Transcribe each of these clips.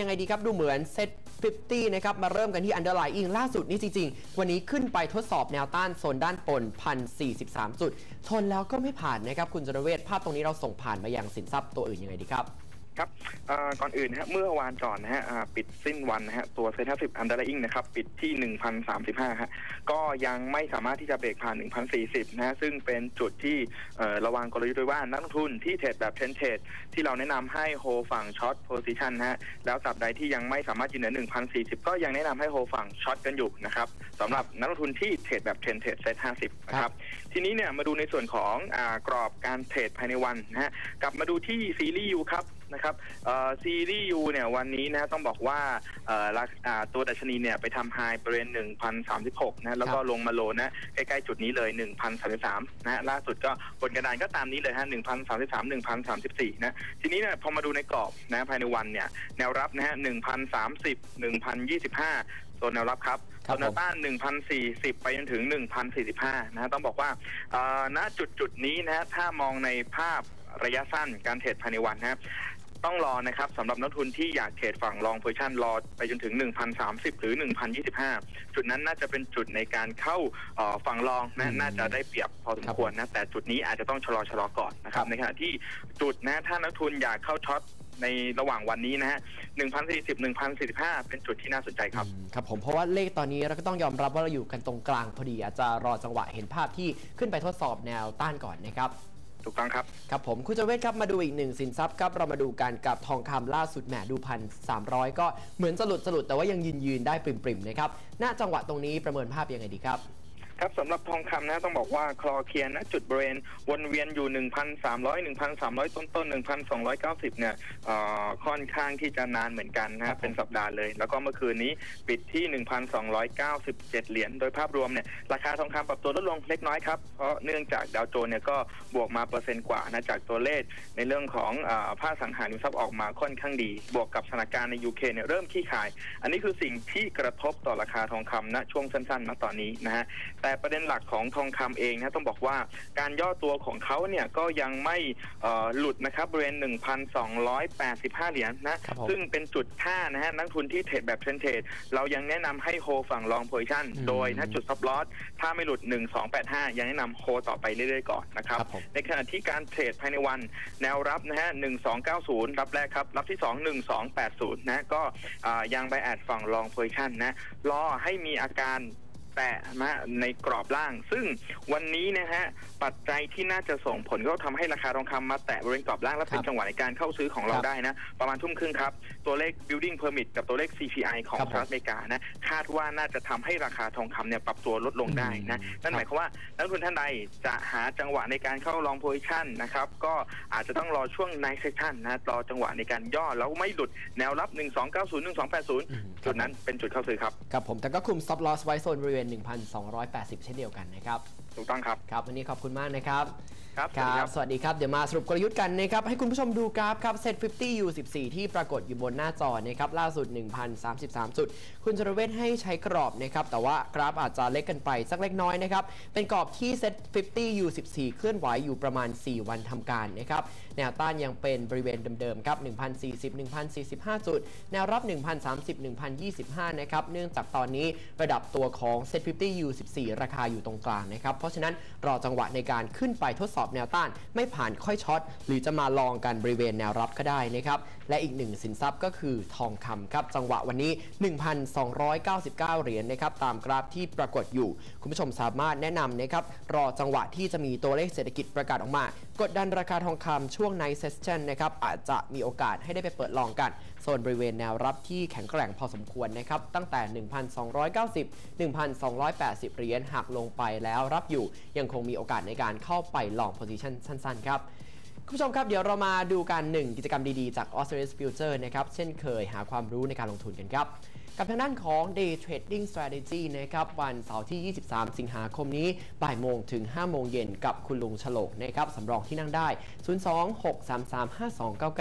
ยังไงดีครับ ดูเหมือนเซต 50 นะครับ มาเริ่มกันที่อันเดอร์ไลน์อิงล่าสุดนี่จริง ๆ วันนี้ขึ้นไปทดสอบแนวต้านโซนด้านบน1,043 จุด ชนแล้วก็ไม่ผ่านนะครับ คุณจรเวทภาพตรงนี้เราส่งผ่านมายังสินทรัพย์ตัวอื่นยังไงดีครับ ครับก่อนอื่นนะฮะเมื่อวานก่อนนะฮะปิดสิ้นวันนะฮะตัวเซ็นทรัลสิบอันเดอร์อิงนะครับปิดที่1,035ฮะก็ยังไม่สามารถที่จะเบรกผ่าน1,040นะฮะซึ่งเป็นจุดที่ระวังกลยุทธ์ด้วยว่านักลงทุนที่เทรดแบบเทรนเทรดที่เราแนะนำให้โฮฝั่งช็อตโพซิชันนะฮะแล้วสับใดที่ยังไม่สามารถยืนเหนือ1,040ก็ยังแนะนำให้โฮฝั่งช็อตกันอยู่นะครับสำหรับนักลงทุนที่เทรดแบบเทรนเทรดเซ็ต50นะครับทีนี้เนี่ยมาดูในส่วนของอกรอบการเทรดภายในวันนะฮะกลับมาดูที่ซีรีส์ยูครับ นะครับเอ่อซีรีส์ยูเนี่ยวันนี้นะต้องบอกว่าเอ่อราคอ่าตัวดัชนีเนี่ยไปทำไฮบริเวณ 1,036 นะแล้วก็ลงมาโลนะใกล้ๆจุดนี้เลย 1,033นะฮะล่าสุดก็บนกระดานก็ตามนี้เลยฮะ1,033 1,034 นะทีนี้เนี่ยพอมาดูในกรอบนะภายในวันเนี่ยแนวรับนะฮะ1,030 1,025โซนแนวรับครับครัโซบนแนวต้าน1,040 ไปจนถึง 1,045 นะฮะต้องบอกว่าเอ่อณจุดจุดๆนี้นะฮะถ้ามองในภาพระยะสั้นการเทรดภายในวันนะฮะ ต้องรอนะครับสำหรับนักทุนที่อยากเทรดฝั่งลองโพซิชันรอไปจนถึง 1,030 หรือ 1,025 จุดนั้นน่าจะเป็นจุดในการเข้าเอ่อฝั่งลองอืนะมน่าจะได้เปรียบพอสมควรนะแต่จุดนี้อาจจะต้องชะลอชะลอก่อนนะครัครับบในขณะที่จุดนะถ้านักทุนอยากเข้าช็อตในระหว่างวันนี้นะฮะ1,040 1,045 เป็นจุดที่น่าสนใจครับอืมครับผมเพราะว่าเลขตอนนี้เราก็ต้องยอมรับว่าเราอยู่กันตรงกลางพอดีอาจจะรอจังหวะเห็นภาพที่ขึ้นไปทดสอบแนวต้านก่อนนะครับ ถูกต้องครับ ครับผมคุณจเวศครับมาดูอีกหนึ่งสินทรัพย์ครับเรามาดูกันกับทองคำล่าสุดแหมดูพันสามร้อยก็เหมือนสลุดสลุดแต่ว่ายังยืนยืนได้ปริมๆนะครับณจังหวะตรงนี้ประเมินภาพยังไงดีครับ ครับสำหรับทองคำนะต้องบอกว่าคลอเคลียร์นะจุดบริเวณวนเวียนอยู่ 1,300 1,300 ต้นต้นๆ1,290 เนี่ยเอ่อค่อนข้างที่จะนานเหมือนกันครันะบผมเป็นสัปดาห์เลย แล้วก็เมื่อคืนนี้ปิดที่ 1,297 เหรียญโดยภาพรวมเนี่ยราคาทองคำปรับตัวลดลงเล็กน้อยครับ เพราะเนื่องจากดาวโจนส์เนี่ยก็บวกมาเปอร์เซ็นต์กว่านะจากตัวเลขในเรื่องของเออภาคสังหาริมทรัพย์ออกมาค่อนข้างดี บวกกับสถานการณ์ในยูเคเนี่ยเริ่มขี้ขาย อันนี้คือสิ่งที่กระทบต่อราคาทองคำณช่วงสั้นๆณตอนนี้นะฮะแต่ประเด็นหลักของทองคำเองนะต้องบอกว่าการย่อตัวของเขาเนี่ยก็ยังไม่เอ่อหลุดนะครับบริเวณ 1,285 เหรียญนะครับผมซึ่งเป็นจุดค่านะฮะนักทุนที่เทรดแบบเทรนเทรดเรายังแนะนำให้โฮฝั่งลองโพซิชันอืมโดยนะจุดซับลอสถ้าไม่หลุด 1285 ยังแนะนำโฮต่อไปเรื่อยๆก่อนนะครับครับผมในขณะที่การเทรดภายในวันแนวรับนะฮะ 1290 รับแรกครับ รับที่ 2 1280 นะก็อ่ายังไปแอดฝั่งลองโพซิชันนะรอให้มีอาการ แตะนะในกรอบล่าง ซึ่งวันนี้นะฮะปัจจัยที่น่าจะส่งผลก็ทำให้ราคาทองคำมาแตะบริเวณกรอบล่างและเป็ครันบจังหวะในการเข้าซื้อของเราครับได้นะ ประมาณทุ่มครึ่งครับ ตัวเลข building permit กับตัวเลข CPI ของครับผมสหรัฐอเมริกานะคาดว่าน่าจะทำให้ราคาทองคำเนี่ยปรับตัวลดลงได้นะอืมนั่นหมายความว่านักลงทุนท่านใดจะหาจังหวะในการเข้าลองโพซิชันนะครับก็อาจจะต้องรอช่วง night session นะรอจังหวะในการย่อแล้วไม่หลุดแนวรับ 1290อืม1280จุดนั้นเป็นจุดเข้าซื้อครับครับผมแต่ก็คุม stop loss ไว้โซนบริเวณ1,280 เช่นเดียวกันนะครับ ถูกต้องครับ ครับ วันนี้ขอบคุณมากนะครับ ครับคสวัสดีรัครับบสวัสดีครับ เดี๋ยวมาสรุปกลยุทธ์กันนะครับ ให้คุณผู้ชมดูกราฟครับเซ็ต50 U 14ที่ปรากฏอยู่บนหน้าจอนะครับ ล่าสุด 1,033 จุด คุณจรเวทให้ใช้กรอบนะครับ แต่ว่ากราฟอาจจะเล็กกันไปสักเล็กน้อยนะครับ เป็นกรอบที่เซ็ต50 U 14เคลื่อนไหวอยู่ประมาณ 4 วันทำการนะครับ แนวต้านยังเป็นบริเวณเดิมๆครับ 1,040 1,045 จุด แนวรับ 1,030 1,025 นะครับ เนื่องจากตอนนี้ระดับตัวของเซ็ต50 U 14 ราคาอยู่ตรงกลางนะครับ เพราะฉะนั้นรอจังหวะในการขึ้นไปทดสอบแนวต้าน ไม่ผ่านค่อยช็อต หรือจะมาลองกันบริเวณแนวรับก็ได้นะครับ และอีกหนึ่งสินทรัพย์ก็คือทองคำครับ จังหวะวันนี้ 1,299 เหรียญนะครับ ตามกราฟที่ปรากฏอยู่ คุณผู้ชมสามารถแนะนำนะครับ รอจังหวะที่จะมีตัวเลขเศรษฐกิจประกาศออกมา กดดันราคาทองคำช่วงในเซสชันนะครับอาจจะมีโอกาสให้ได้ไปเปิดลองกัน โซนบริเวณแนวรับที่แข็งแกร่งพอสมควรนะครับ ตั้งแต่ 1,290 1,280 เหรียญหักลงไปแล้วรับอยู่ยังคงมีโอกาสในการเข้าไปลองโพซิชันสั้นๆครับคุณผู้ชมครับเดี๋ยวเรามาดูกันหนึ่งกิจกรรมดีๆ จาก Australis Future นะครับ เช่นเคยหาความรู้ในการลงทุนกันครับ กับทางด้านของ Day Trading Strategy นะครับวันเสาร์ที่ 23 สิงหาคมนี้บ่ายโมงถึง 5 โมงเย็นกับคุณลุงฉลกนะครับสำรองที่นั่งได้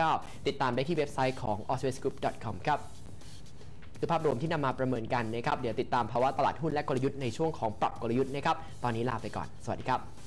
026335299 ติดตามได้ที่เว็บไซต์ของ australisgroup.com ครับคือภาพรวมที่นำมาประเมินกันนะครับเดี๋ยวติดตามภาวะตลาดหุ้นและกลยุทธ์ในช่วงของปรับกลยุทธ์นะครับตอนนี้ลาไปก่อน สวัสดีครับ